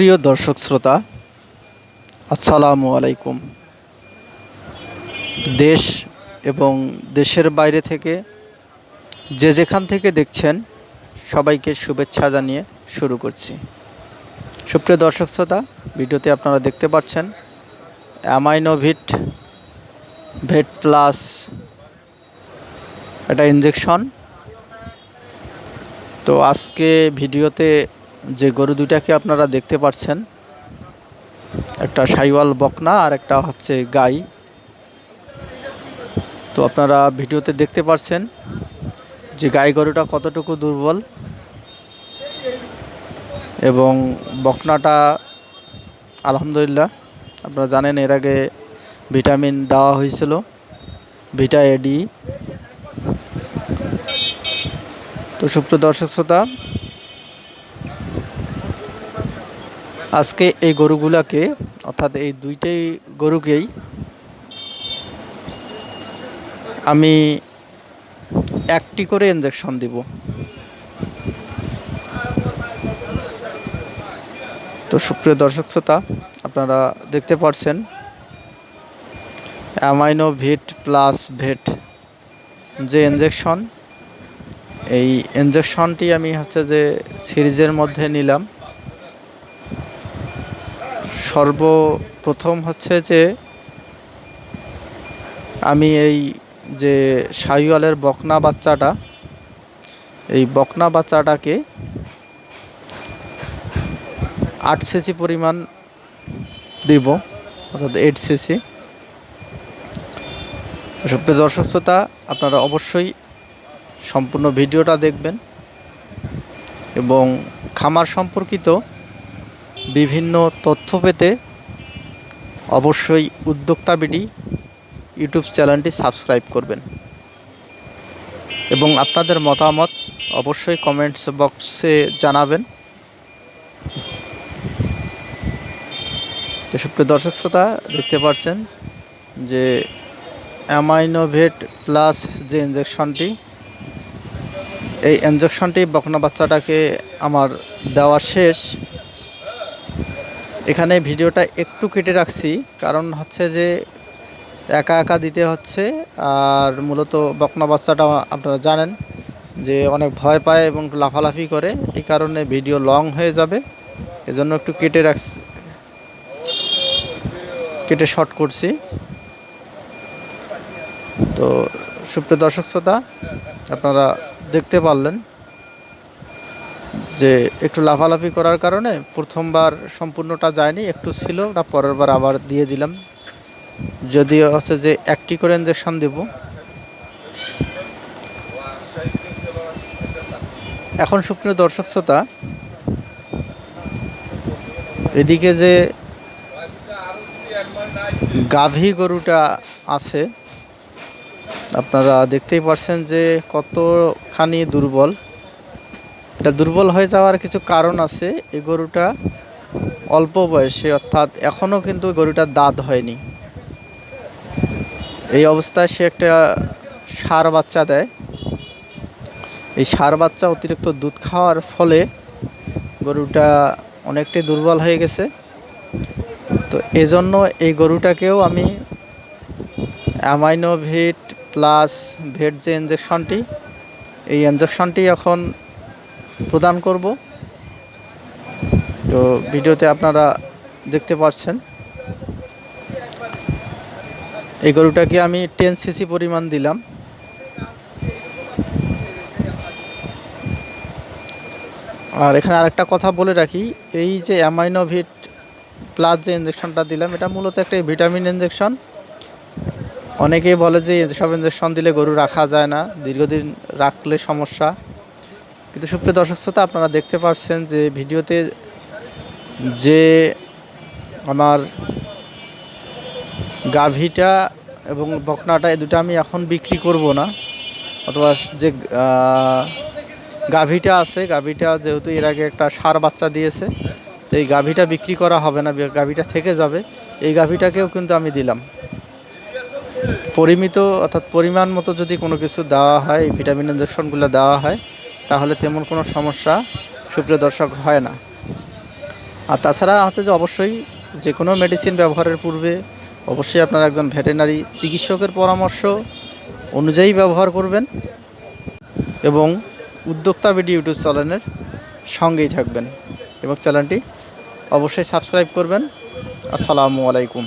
সুপ্রিয় দর্শক শ্রোতা, আসসালামু আলাইকুম। দেশ এবং দেশের বাইরে থেকে যে যেখান থেকে দেখছেন, সবাইকে শুভেচ্ছা জানিয়ে শুরু করছি। সুপ্রিয় দর্শক শ্রোতা, ভিডিওতে আপনারা দেখতে পাচ্ছেন, অ্যামাইনোভিট ভেট প্লাস একটা ইঞ্জেকশন তো আজকে ভিডিওতে যে গরু দুইটাকে আপনারা দেখতে পাচ্ছেন, একটা সাইওয়াল বকনা আর একটা হচ্ছে গাই। তো আপনারা ভিডিওতে দেখতে পাচ্ছেন যে গাই গরুটা কতটুকু দুর্বল এবং বকনাটা আলহামদুলিল্লাহ, আপনারা জানেন এর আগে ভিটামিন দেওয়া হয়েছিল, ভিটা এডি তো সুপ্রিয় দর্শক শ্রোতা আজকে এই গরুগুলাকে, অর্থাৎ এই দুইটাই গরুকেই আমি একটি করে ইঞ্জেকশন দিব। তো সুপ্রিয় দর্শক শ্রোতা, আপনারা দেখতে পাচ্ছেন অ্যামাইনো ভিট প্লাস ভেট যে ইঞ্জেকশন এই ইঞ্জেকশনটি আমি হচ্ছে যে সিরিজের মধ্যে নিলাম। সর্বপ্রথম হচ্ছে যে আমি এই যে সাইওয়ালের বকনা বাচ্চাটা, এই বকনা বাচ্চাটাকে আট সিসি পরিমাণ দিব, অর্থাৎ এইট সিসি। সুপ্রিয় দর্শক আপনারা অবশ্যই সম্পূর্ণ ভিডিওটা দেখবেন এবং খামার সম্পর্কিত বিভিন্ন তথ্য পেতে অবশ্যই উদ্যোক্তা বিডি ইউটিউব চ্যানেলটি সাবস্ক্রাইব করবেন। এবং আপনাদের মতামত অবশ্যই কমেন্টস বক্সে জানাবেন। তো সুপ্রিয় দর্শক শ্রোতা, দেখতে পাচ্ছেন যে অ্যামাইনোভেট প্লাস যে ইঞ্জেকশনটি এই ইঞ্জেকশনটি বকনা বাচ্চাটাকে আমার দেওয়া শেষ। এখানে ভিডিওটা একটু কেটে রাখছি, কারণ হচ্ছে যে একা একা দিতে হচ্ছে, আর মূলত বকনা বাচ্চাটা আপনারা জানেন যে অনেক ভয় পায় এবং লাফালাফি করে, এই কারণে ভিডিও লং হয়ে যাবে, এজন্য একটু কেটে রাখছি, কেটে শর্ট করছি। তো সুপ্রিয় দর্শক শ্রোতা, আপনারা দেখতে পারলেন যে একটু লাফালাফি করার কারণে প্রথমবার সম্পূর্ণটা যায়নি, একটু ছিল ওটা পরের বার আবার দিয়ে দিলাম। যদিও আছে যে একটি করে ইঞ্জেকশন দেব। এখন সুপ্রিয় দর্শক শ্রোতা, এদিকে যে গাভী গরুটা আছে, আপনারা দেখতেই পারছেন যে কতখানি দুর্বল। এটা দুর্বল হয়ে যাওয়ার কিছু কারণ আছে। এই গরুটা অল্প বয়সে, অর্থাৎ এখনও কিন্তু গরুটার দাঁত হয়নি। এই অবস্থায় সে একটা সার বাচ্চা দেয়। এই সার বাচ্চা অতিরিক্ত দুধ খাওয়ার ফলে গরুটা অনেকটাই দুর্বল হয়ে গেছে। তো এজন্য এই গরুটাকেও আমি অ্যামাইনোভিট প্লাস ভেট যে ইঞ্জেকশনটি এই ইঞ্জেকশনটি এখন প্রদান করব। তো ভিডিওতে আপনারা দেখতে পাচ্ছেন এই গরুটাকে আমি টেন সিসি পরিমাণ দিলাম। আর এখানে আরেকটা কথা বলে রাখি, এই যে অ্যামাইনোভিট প্লাস যে ইঞ্জেকশনটা দিলাম, এটা মূলত একটা ভিটামিন ইঞ্জেকশন অনেকেই বলে যে সব ইঞ্জেকশন দিলে গরু রাখা যায় না, দীর্ঘদিন রাখলে সমস্যা। কিন্তু সুপ্রিয় দর্শক শ্রোতা, আপনারা দেখতে পাচ্ছেন যে ভিডিওতে যে আমার গাভীটা এবং বকনাটা, এই দুটো আমি এখন বিক্রি করব না। অথবা যে গাভীটা আছে, গাভীটা যেহেতু এর আগে একটা সার বাচ্চা দিয়েছে, তো এই গাভীটা বিক্রি করা হবে না, গাভীটা থেকে যাবে। এই গাভীটাকেও কিন্তু আমি দিলাম। পরিমিত অর্থাৎ পরিমাণ মতো যদি কোনো কিছু দেওয়া হয়, ভিটামিন ইঞ্জেকশনগুলো দেওয়া হয় তাহলে তেমন কোনো সমস্যা সুপ্রিয় দর্শক হয় না। আর তাছাড়া হচ্ছে যে অবশ্যই যে কোনো মেডিসিন ব্যবহারের পূর্বে অবশ্যই আপনার একজন ভেটেরিনারি চিকিৎসকের পরামর্শ অনুযায়ী ব্যবহার করবেন এবং উদ্যোক্তা বিডি ইউটিউব চ্যানেলের সঙ্গেই থাকবেন এবং চ্যানেলটি অবশ্যই সাবস্ক্রাইব করবেন। আসসালামু আলাইকুম।